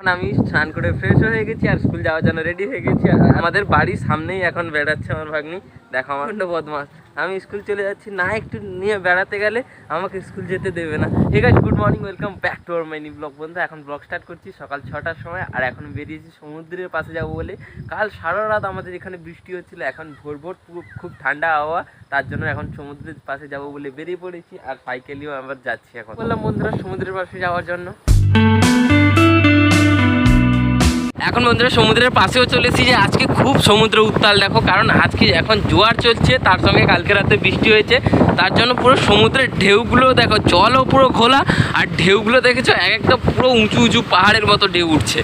এখন আমি স্নান করে ফ্রেশ হয়ে গেছি আর স্কুল যাওয়ার জন্য রেডি হয়ে গেছি। আমাদের বাড়ির সামনেই এখন বেড়াচ্ছে আমার ভাগ্নি। দেখো আমার একটা বদমাস আমি স্কুল চলে যাচ্ছি না একটু নিয়ে বেড়াতে গেলে আমাকে স্কুল যেতে দেবে না। ঠিক আছে good morning welcome back to our মাইনি blog বন্ধু এখন ব্লগ স্টার্ট করছি সকাল ছটার সময় আর এখন বেরিয়েছি সমুদ্রের পাশে যাব বলে। কাল সারা রাত আমাদের এখানে বৃষ্টি হচ্ছিল এখন ভোর ভোর খুব ঠান্ডা হাওয়া তার জন্য এখন সমুদ্রের পাশে যাব বলে বেরিয়ে পড়েছি আর সাইকেলেও আবার যাচ্ছি এখন। বললাম বন্ধুরা সমুদ্রের পাশে যাওয়ার জন্য। এখন বন্ধুরা সমুদ্রের পাশেও চলে যে আজকে খুব সমুদ্র উত্তাল, দেখো, কারণ আজকে এখন জোয়ার চলছে, তার সঙ্গে কালকে রাতে বৃষ্টি হয়েছে, তার জন্য পুরো সমুদ্রের ঢেউগুলো, দেখো, জলও পুরো ঘোলা, আর ঢেউগুলো, দেখেছ, এক একটা পুরো উঁচু উঁচু পাহাড়ের মতো ঢেউ উঠছে।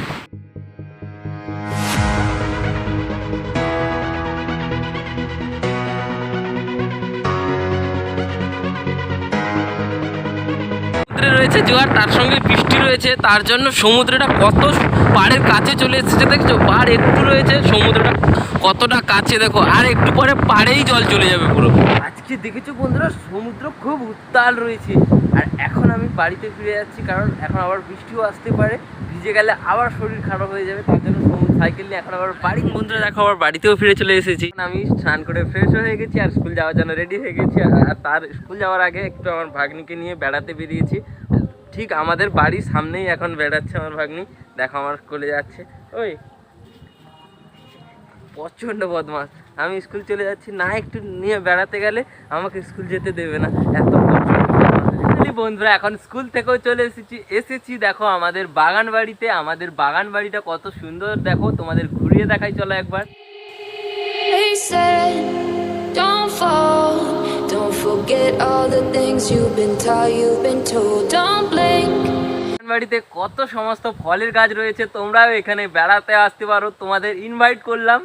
সমুদ্রে রয়েছে, জোয়ার, তার সঙ্গে বৃষ্টি রয়েছে, তার জন্য সমুদ্রটা কত পাড়ের কাছে চলে এসেছে দেখছ? পাড় একটু রয়েছে, সমুদ্রটা কতটা কাছে দেখো, আর একটু পরে পাড়েই জল চলে যাবে পুরো। আজকে দেখেছ বন্ধুরা, সমুদ্র খুব উত্তাল রয়েছে। আর এখন আমি বাড়িতে ফিরে যাচ্ছি, কারণ এখন আবার বৃষ্টিও আসতে পারে। ভিজে গেলে আবার শরীর খারাপ হয়ে যাবে, তার জন্য সমুদ্র সাইকেল নিয়ে এখন আবার বাড়ি। বন্ধুরা, দেখো, আবার বাড়িতেও ফিরে চলে এসেছি। আমি স্নান করে ফ্রেশ হয়ে গেছি আর স্কুল যাওয়ার জন্য রেডি হয়ে গেছি। আর- তার স্কুল যাওয়ার আগে একটু আমার ভাগ্নিকে নিয়ে বেড়াতে বেরিয়েছি। ঠিক আমাদের বাড়ির সামনেই এখন বেড়াচ্ছে আমার ভাগ্নি। দেখো, আমার স্কুলে যাচ্ছে। ওই, প্রচণ্ড বদমাস আমি স্কুল চলে যাচ্ছি, না একটু নিয়ে বেড়াতে গেলে আমাকে স্কুল যেতে দেবে না। এত প্রচণ্ড বন্ধুরা এখন স্কুল থেকেও চলে এসেছি এসেছি দেখো আমাদের বাগান বাড়িতে আমাদের বাগান বাড়িটা কত সুন্দর দেখো তোমাদের ঘুরিয়ে দেখাই চলো একবার। বাড়িতে কত সমস্ত ফলের গাছ রয়েছে তোমরাও এখানে বেড়াতে আসতে পারো তোমাদের ইনভাইট করলাম।